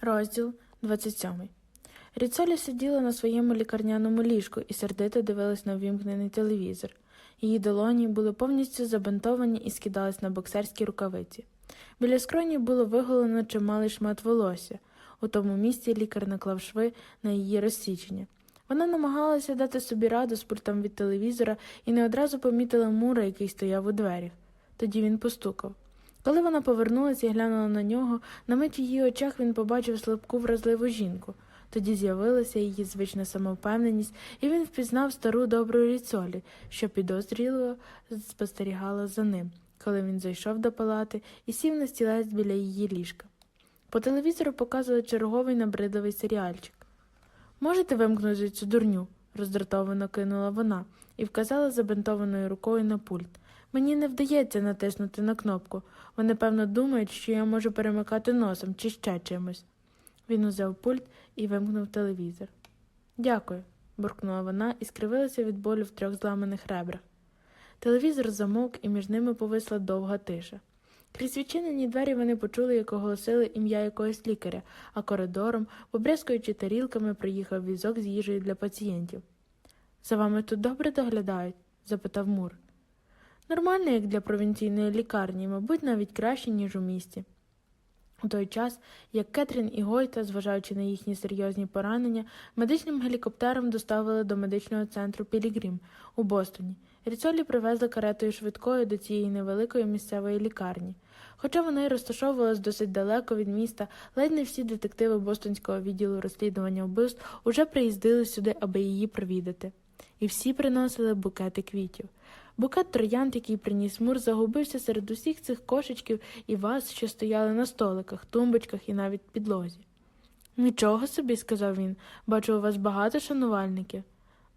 Розділ 27. Ріцолі сиділа на своєму лікарняному ліжку і сердито дивилась на увімкнений телевізор. Її долоні були повністю забинтовані і скидались на боксерські рукавиці. Біля скроні було виголено чималий шмат волосся. У тому місці лікар наклав шви на її розсічення. Вона намагалася дати собі раду з пультом від телевізора і не одразу помітила мура, який стояв у дверях. Тоді він постукав. Коли вона повернулася і глянула на нього, на мить її очах він побачив слабку вразливу жінку. Тоді з'явилася її звична самовпевненість, і він впізнав стару добру ріцолі, що підозріло спостерігала за ним, коли він зайшов до палати і сів на стілець біля її ліжка. По телевізору показували черговий набридливий серіальчик. Можете вимкнути цю дурню? роздратовано кинула вона і вказала забинтованою рукою на пульт. Мені не вдається натиснути на кнопку. Вони, певно, думають, що я можу перемикати носом чи ще чимось. Він узяв пульт і вимкнув телевізор. Дякую, буркнула вона і скривилася від болю в трьох зламаних ребрах. Телевізор замовк, і між ними повисла довга тиша. Крізь відчинені двері вони почули, як оголосили ім'я якогось лікаря, а коридором, побрязкуючи тарілками, приїхав візок з їжею для пацієнтів. За вами тут добре доглядають? запитав Мур. Нормально, як для провінційної лікарні, мабуть, навіть краще, ніж у місті. У той час, як Кетрін і Гойта, зважаючи на їхні серйозні поранення, медичним гелікоптером доставили до медичного центру Пілігрім у Бостоні. Ріцолі привезли каретою швидкою до цієї невеликої місцевої лікарні. Хоча вона й розташовувалась досить далеко від міста, ледь не всі детективи Бостонського відділу розслідування вбивств уже приїздили сюди, аби її провідати. І всі приносили букети квітів. Букет троянд, який приніс Мур, загубився серед усіх цих кошечків і ваз, що стояли на столиках, тумбочках і навіть підлозі. Нічого собі, сказав він, бачу, у вас багато шанувальників.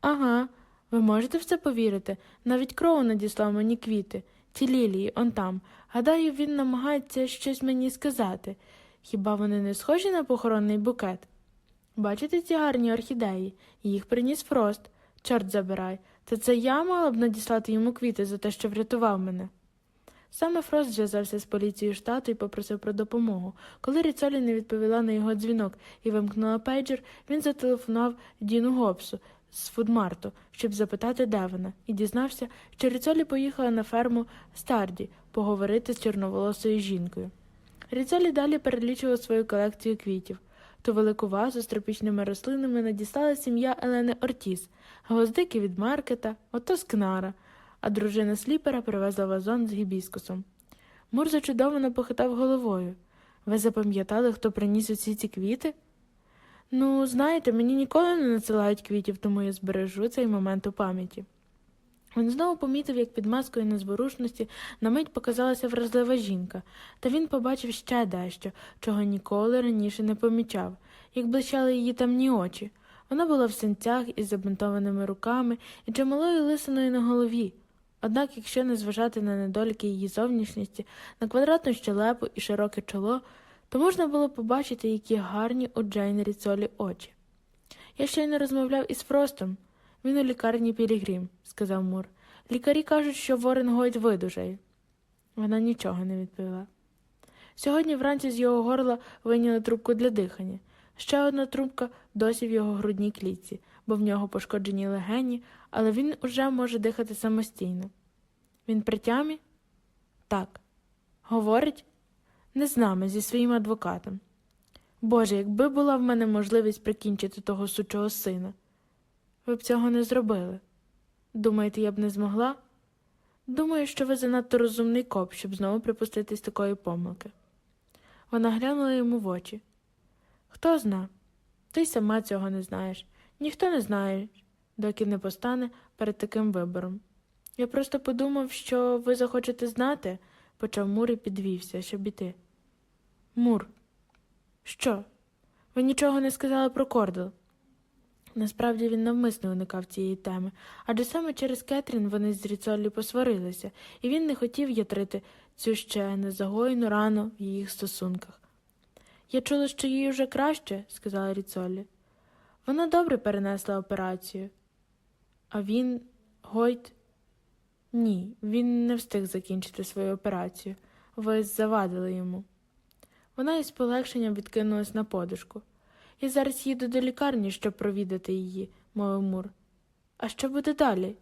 Ага, ви можете в це повірити? Навіть кров надіслав мені квіти, ті лілії, он там. Гадаю, він намагається щось мені сказати. Хіба вони не схожі на похоронний букет? Бачите ці гарні орхідеї? Їх приніс Фрост. Чорт забирай. Та це я мала б надіслати йому квіти за те, що врятував мене. Саме Фрост зв'язався з поліцією штату і попросив про допомогу. Коли Ріцолі не відповіла на його дзвінок і вимкнула пейджер, він зателефонував Діну Гобсу з Фудмарту, щоб запитати, де вона, і дізнався, що Ріцолі поїхала на ферму Старді поговорити з чорноволосою жінкою. Ріцолі далі перелічував свою колекцію квітів. Ту велику вазу з тропічними рослинами надіслала сім'я Елени Ортіс, гвоздики від Маркета, ото з Кнара, а дружина сліпера привезла вазон з гібіскусом. Мур зачудовано похитав головою. Ви запам'ятали, хто приніс усі ці квіти? Ну, знаєте, мені ніколи не надсилають квітів, тому я збережу цей момент у пам'яті. Він знову помітив, як під маскою незворушності на мить показалася вразлива жінка, та він побачив ще дещо, чого ніколи раніше не помічав, як блищали її темні очі. Вона була в синцях із забинтованими руками і чималою лисиною на голові. Однак, якщо не зважати на недоліки її зовнішності, на квадратну щелепу і широке чоло, то можна було побачити, які гарні у Джейн Ріцолі очі. Я щойно розмовляв із Фростом. Він у лікарні Пілігрім, сказав Мур. Лікарі кажуть, що Ворен Гойд видужає. Вона нічого не відповіла. Сьогодні вранці з його горла вийняли трубку для дихання. Ще одна трубка досі в його грудній клітці, бо в нього пошкоджені легені, але він уже може дихати самостійно. Він при тямі? Так. Говорить? Не з нами, зі своїм адвокатом. Боже, якби була в мене можливість прикінчити того сучого сина. Ви б цього не зробили. Думаєте, я б не змогла? Думаю, що ви занадто розумний коп, щоб знову припуститись такої помилки. Вона глянула йому в очі. Хто зна? Ти сама цього не знаєш. Ніхто не знає, доки не постане перед таким вибором. Я просто подумав, що ви захочете знати, почав Мур і підвівся, щоб іти. Мур, що? Ви нічого не сказали про кордел? Насправді він навмисно уникав цієї теми, адже саме через Кетрін вони з Ріцоллі посварилися, і він не хотів ятрити цю ще незагоєну рану в їх стосунках. Я чула, що їй уже краще, сказала Ріцоллі. Вона добре перенесла операцію. А він, Гойт, ні, він не встиг закінчити свою операцію. Ви завадили йому. Вона із полегшенням відкинулась на подушку. Я зараз їду до лікарні, щоб провідати її, мовив Мур. А що буде далі?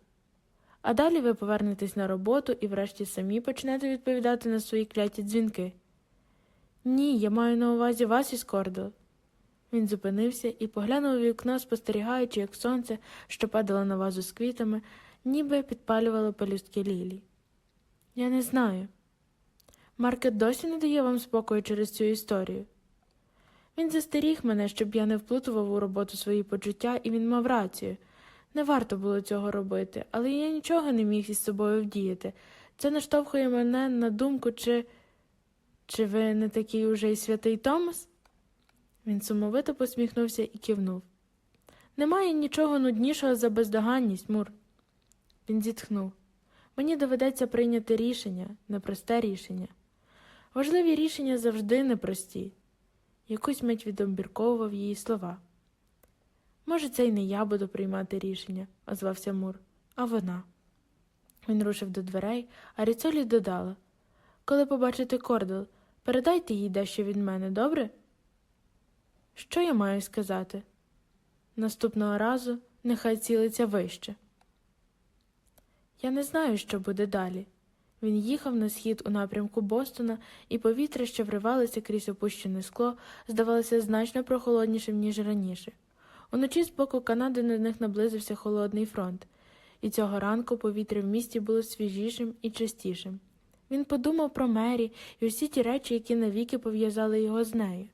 А далі ви повернетесь на роботу і врешті самі почнете відповідати на свої кляті дзвінки. Ні, я маю на увазі вас із Кордел. Він зупинився і поглянув у вікно, спостерігаючи, як сонце, що падало на вазу з квітами, ніби підпалювало пелюстки лілій. Я не знаю. Маркет досі не дає вам спокою через цю історію. Він застеріг мене, щоб я не вплутував у роботу свої почуття, і він мав рацію. Не варто було цього робити, але я нічого не міг із собою вдіяти. Це наштовхує мене на думку, чи. Чи ви не такий уже й святий Томас? Він сумовито посміхнувся і кивнув. Немає нічого нуднішого за бездоганність, Мур. Він зітхнув. Мені доведеться прийняти рішення, непросте рішення. Важливі рішення завжди непрості. Якусь мить відомбірковував її слова. Може, це й не я буду приймати рішення, озвався Мур, а вона. Він рушив до дверей, а Ріцолі додала Коли побачите кордел, передайте їй дещо від мене, добре? Що я маю сказати? Наступного разу нехай цілиться вище. Я не знаю, що буде далі. Він їхав на схід у напрямку Бостона, і повітря, що вривалося крізь опущене скло, здавалося значно прохолоднішим, ніж раніше. Уночі з боку Канади на них наблизився холодний фронт, і цього ранку повітря в місті було свіжішим і чистішим. Він подумав про Мері і усі ті речі, які навіки пов'язали його з нею.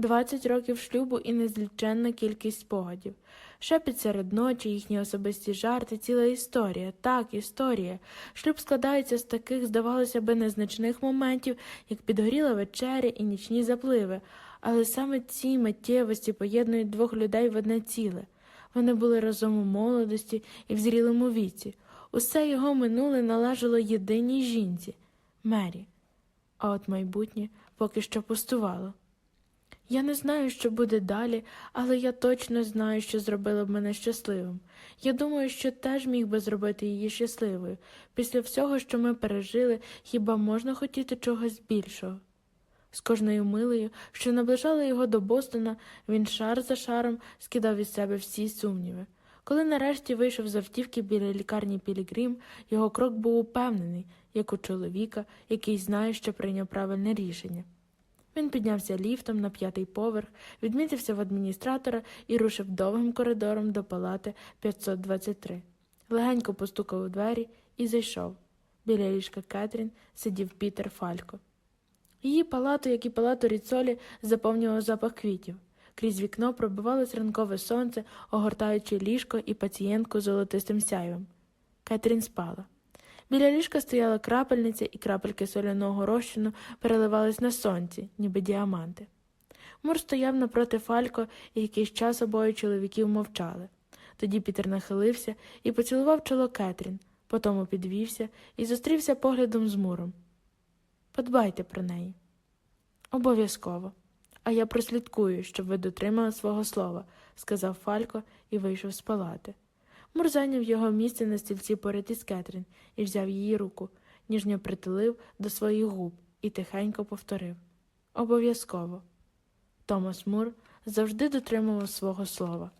Двадцять років шлюбу і незліченна кількість спогадів. Шепіт серед ночі, їхні особисті жарти, ціла історія. Так, історія. Шлюб складається з таких, здавалося би, незначних моментів, як підгоріла вечеря і нічні запливи, але саме ці миттєвості поєднують двох людей в одне ціле. Вони були разом у молодості і в зрілому віці. Усе його минуле належало єдиній жінці Мері. А от майбутнє поки що пустувало. Я не знаю, що буде далі, але я точно знаю, що зробило б мене щасливим. Я думаю, що теж міг би зробити її щасливою. Після всього, що ми пережили, хіба можна хотіти чогось більшого? З кожною милою, що наближала його до Бостона, він шар за шаром скидав із себе всі сумніви. Коли нарешті вийшов з автівки біля лікарні Пілігрім, його крок був упевнений, як у чоловіка, який знає, що прийняв правильне рішення. Він піднявся ліфтом на п'ятий поверх, відмітився в адміністратора і рушив довгим коридором до палати 523. Легенько постукав у двері і зайшов. Біля ліжка Кетрін сидів Пітер Фалько. Її палату, як і палату Ріцолі, заповнював запах квітів. Крізь вікно пробивалось ранкове сонце, огортаючи ліжко і пацієнтку золотистим сяйвом. Кетрін спала. Біля ліжка стояла крапельниця, і крапельки соляного розчину переливались на сонці, ніби діаманти. Мур стояв напроти Фалько, і якийсь час обоє чоловіків мовчали. Тоді Пітер нахилився і поцілував чоло Кетрін, потому підвівся і зустрівся поглядом з Муром. Подбайте про неї. Обов'язково. А я прослідкую, щоб ви дотримали свого слова, сказав Фалько і вийшов з палати. Мур зайняв його місце на стільці поряд із Кетрін і взяв її руку, ніжньо притулив до своїх губ і тихенько повторив Обов'язково. Томас Мур завжди дотримував свого слова.